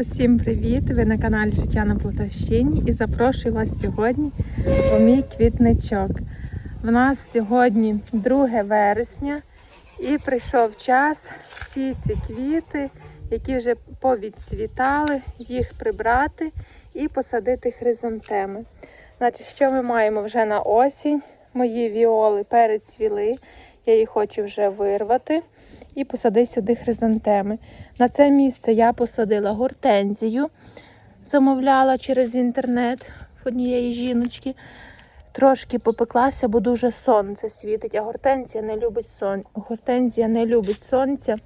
Усім привіт! Ви на каналі Життя на Полтавщині і запрошую вас сьогодні у мій квітничок. В нас сьогодні 2 вересня і прийшов час всі ці квіти, які вже повідцвітали, їх прибрати і посадити хризантеми. Значить, що ми маємо вже на осінь? Мої віоли перецвіли, я їх хочу вже вирвати і посадити сюди хризантеми. На це місце я посадила гортензію, замовляла через інтернет в однієї жіночки. Трошки попеклася, бо дуже сонце світить, а гортензія не любить сон... гортензія не любить сонця,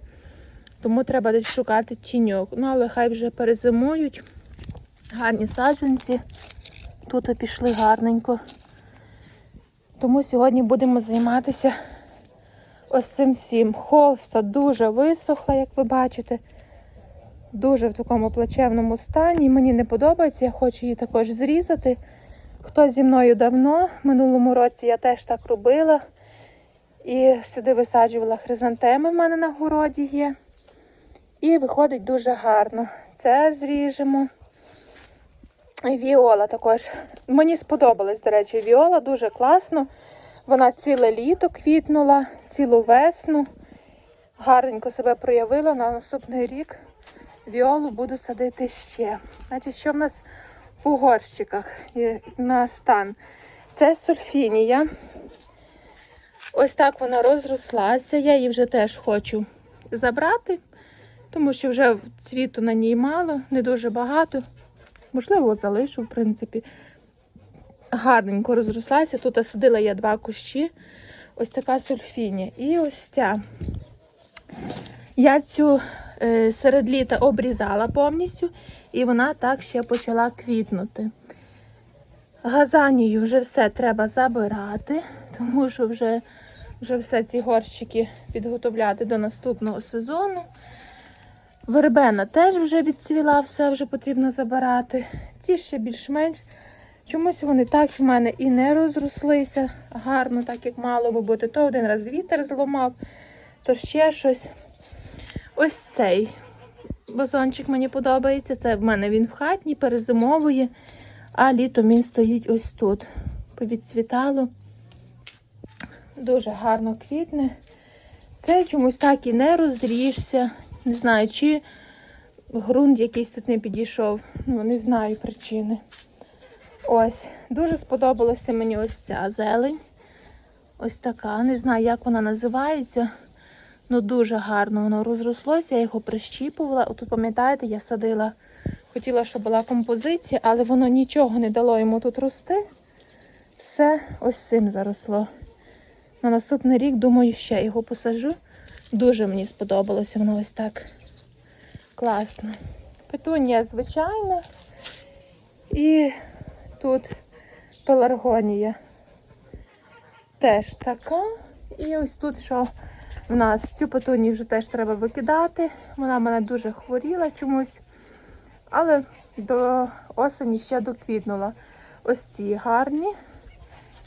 тому треба десь шукати тіньок. Ну, але хай вже перезимують. Гарні саджанці. Тут пішли гарненько. Тому сьогодні будемо займатися ось цим всім. Холста дуже висохла, як ви бачите. Дуже в такому плачевному стані. Мені не подобається, я хочу її також зрізати. Хто зі мною давно, минулому році я теж так робила. І сюди висаджувала хризантеми в мене на городі є. І виходить дуже гарно. Це зріжемо. І Віола також. Мені сподобалась, до речі, віола дуже класно. Вона ціле літо квітнула, цілу весну. Гарненько себе проявила на наступний рік. Віолу буду садити ще. Значить, що в нас у горщиках на стан? Це сульфінія. Ось так вона розрослася. Я її вже теж хочу забрати, тому що вже цвіту на ній мало, не дуже багато. Можливо, залишу, в принципі гарненько розрослася. Тут садила я два кущі. Ось така сульфінія. І ось ця. Я цю е, серед літа обрізала повністю, і вона так ще почала квітнути. Газанію вже все треба забирати, тому що вже, вже все ці горщики підготовляти до наступного сезону. Вербена теж вже відцвіла, все вже потрібно забирати. Ці ще більш-менш. Чомусь вони так в мене і не розрослися гарно, так як мало би бути. То один раз вітер зламав, то ще щось. Ось цей вазончик мені подобається. Це в мене він в хатній, перезимовує, а літом він стоїть ось тут. Повідцвітало. Дуже гарно квітне. Цей чомусь так і не розріжся. Не знаю, чи ґрунт якийсь тут не підійшов. Ну, не знаю причини. Ось, дуже сподобалася мені ось ця зелень. Ось така. Не знаю, як вона називається. Ну дуже гарно воно розрослося, я його прищіпувала. Отут, пам'ятаєте, я садила, хотіла, щоб була композиція, але воно нічого не дало йому тут рости. Все ось цим заросло. На наступний рік, думаю, ще його посажу. Дуже мені сподобалося воно ось так класно. Петунія звичайна. І тут пеларгонія. Теж така. І ось тут, що в нас цю петунію вже теж треба викидати. Вона мене дуже хворіла чомусь. Але до осені ще доквітнула. Ось ці гарні.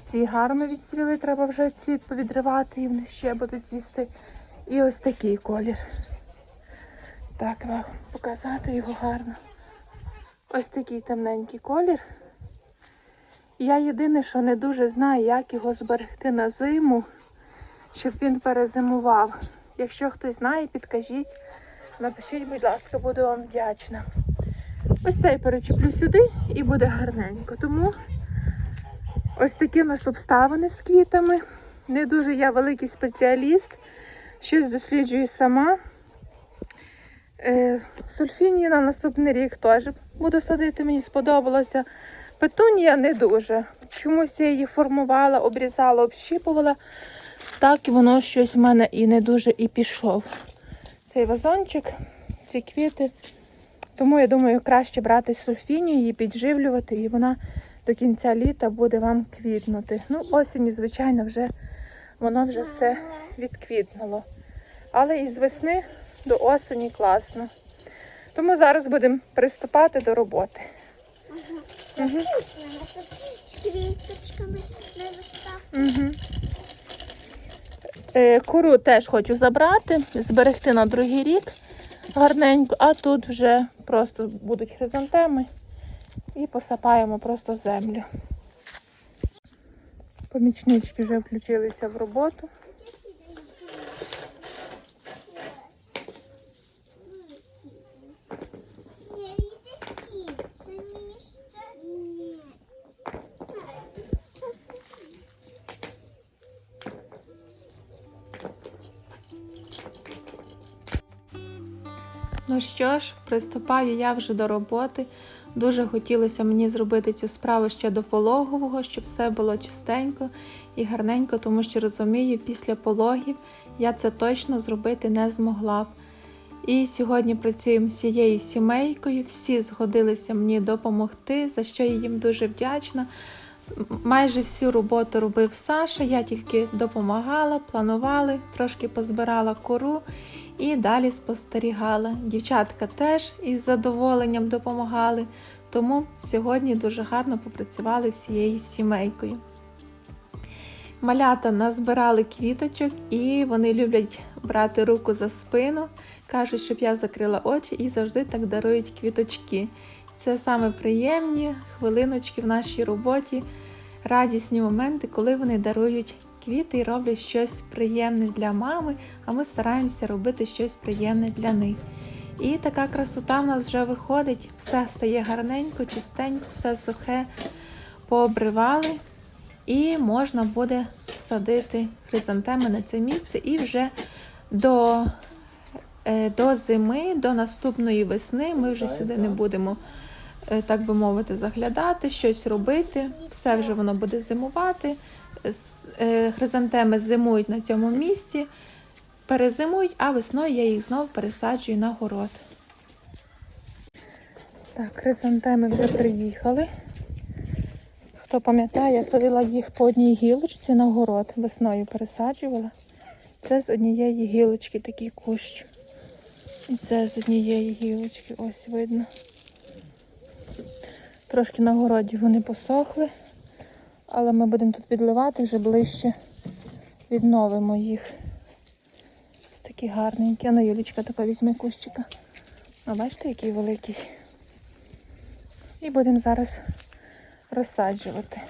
Ці гарно відцвіли, треба вже цвіт повідривати, і вони ще будуть цвісти. І ось такий колір. Так, вам показати його гарно. Ось такий темненький колір. Я єдине, що не дуже знаю, як його зберегти на зиму, щоб він перезимував. Якщо хтось знає, підкажіть. Напишіть, будь ласка, буду вам вдячна. Ось цей перечеплю сюди і буде гарненько. Тому ось такі у нас обставини з квітами. Не дуже я великий спеціаліст, щось досліджую сама. Е, на наступний рік теж буду садити, мені сподобалося. Петунія не дуже. Чомусь я її формувала, обрізала, общіпувала. Так воно щось в мене і не дуже і пішов. Цей вазончик, ці квіти. Тому я думаю, краще брати сульфінію, її підживлювати, і вона до кінця літа буде вам квітнути. Ну, осінню, звичайно, вже воно вже все відквітнуло. Але із весни до осені класно. Тому зараз будемо приступати до роботи. Угу. З квіточками на. Угу. Е, куру теж хочу забрати, зберегти на другий рік. гарненько, а тут вже просто будуть хризантеми і посапаємо просто землю. Помічнички вже включилися в роботу. Ну що ж, приступаю я вже до роботи. Дуже хотілося мені зробити цю справу ще до пологового, щоб все було чистенько і гарненько, тому що розумію, після пологів я це точно зробити не змогла б. І сьогодні працюємо з цією сімейкою. Всі згодилися мені допомогти, за що я їм дуже вдячна. Майже всю роботу робив Саша, я тільки допомагала, планували, трошки позбирала кору і далі спостерігала. Дівчатка теж із задоволенням допомагали, тому сьогодні дуже гарно попрацювали всією сімейкою. Малята назбирали квіточок і вони люблять брати руку за спину, кажуть, щоб я закрила очі і завжди так дарують квіточки. Це саме приємні хвилиночки в нашій роботі, радісні моменти, коли вони дарують квіти і роблять щось приємне для мами, а ми стараємося робити щось приємне для них. І така красота в нас вже виходить, все стає гарненько, чистенько, все сухе, пообривали. І можна буде садити хризантеми на це місце і вже до, е, до зими, до наступної весни ми вже сюди не будемо, е, так би мовити, заглядати, щось робити. Все вже воно буде зимувати. Е, Хризантеми зимують на цьому місці, перезимують, а весною я їх знову пересаджую на город. Так, хризантеми вже приїхали. Хто пам'ятає, я садила їх по одній гілочці на город. Весною пересаджувала. Це з однієї гілочки такий кущ. І це з однієї гілочки, ось видно. Трошки на городі вони посохли, але ми будемо тут підливати вже ближче. Відновимо їх. Такі гарненькі. Ну, Юлічка, така візьми кущика. А бачите, який великий. І будемо зараз розсаджувати.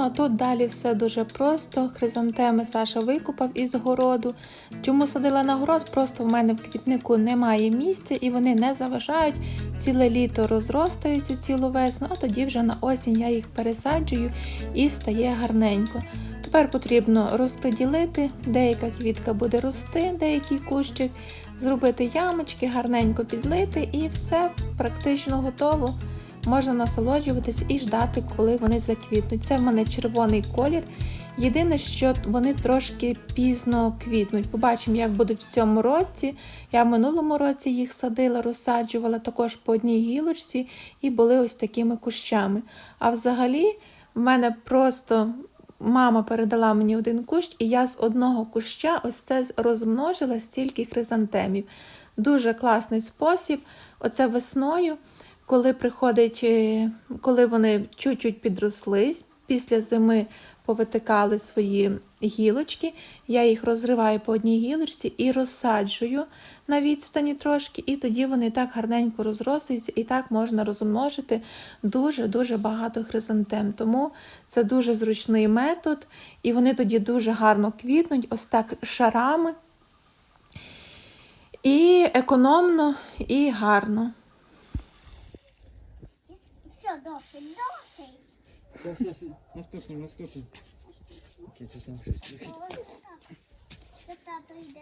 А тут далі все дуже просто. Хризантеми Саша викупав із городу. Чому садила на город? Просто в мене в квітнику немає місця і вони не заважають. Ціле літо розростаються цілу весну, а тоді вже на осінь я їх пересаджую і стає гарненько. Тепер потрібно розподілити, деяка квітка буде рости, деякий кущик, зробити ямочки, гарненько підлити і все практично готово. Можна насолоджуватись і ждати, коли вони заквітнуть. Це в мене червоний колір. Єдине, що вони трошки пізно квітнуть. Побачимо, як будуть в цьому році. Я в минулому році їх садила, розсаджувала також по одній гілочці і були ось такими кущами. А взагалі, в мене просто мама передала мені один кущ, і я з одного куща ось це розмножила стільки хризантемів. Дуже класний спосіб. Оце весною коли приходить, е, коли вони чуть-чуть підрослись, після зими повитикали свої гілочки, я їх розриваю по одній гілочці і розсаджую на відстані трошки, і тоді вони так гарненько розростаються, і так можна розмножити дуже-дуже багато хризантем. Тому це дуже зручний метод, і вони тоді дуже гарно квітнуть, ось так шарами. І економно, і гарно. Все, досить, досить. Сейчас, сейчас, наступний, наступний. Окей, тут там щось висить. Ось так. Це тато йде.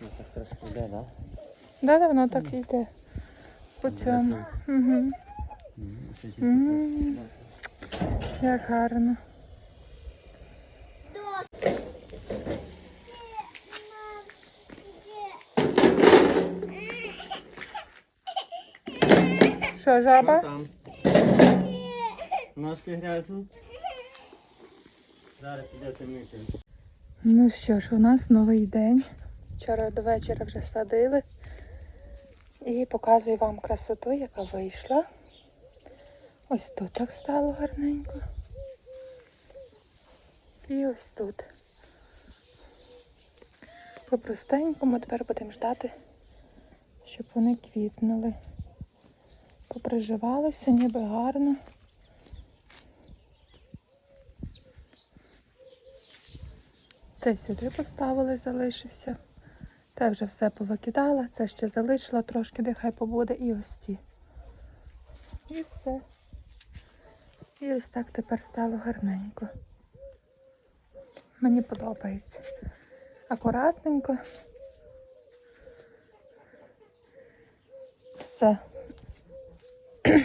Ну, так трошки йде, да? Да, да, воно так йде. По цьому. Угу. Мгм. Як гарно. Що, Що жаба? там? Ножки грязні? Зараз підете мити. Ну що ж, у нас новий день. Вчора до вечора вже садили. І показую вам красоту, яка вийшла. Ось тут так стало гарненько. І ось тут. По-простенькому тепер будемо ждати, щоб вони квітнули. Поприживалися, ніби гарно. Це сюди поставили, залишився. Те вже все повикидала, це ще залишила трошки, нехай побуде і ось ці. І все. І ось так тепер стало гарненько. Мені подобається. Акуратненько. Все. Такі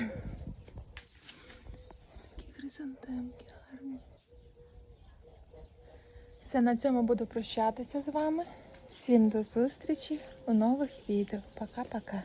хризантемки гарні. Все, на цьому буду прощатися з вами. Всім до зустрічі у нових відео. Пока-пока.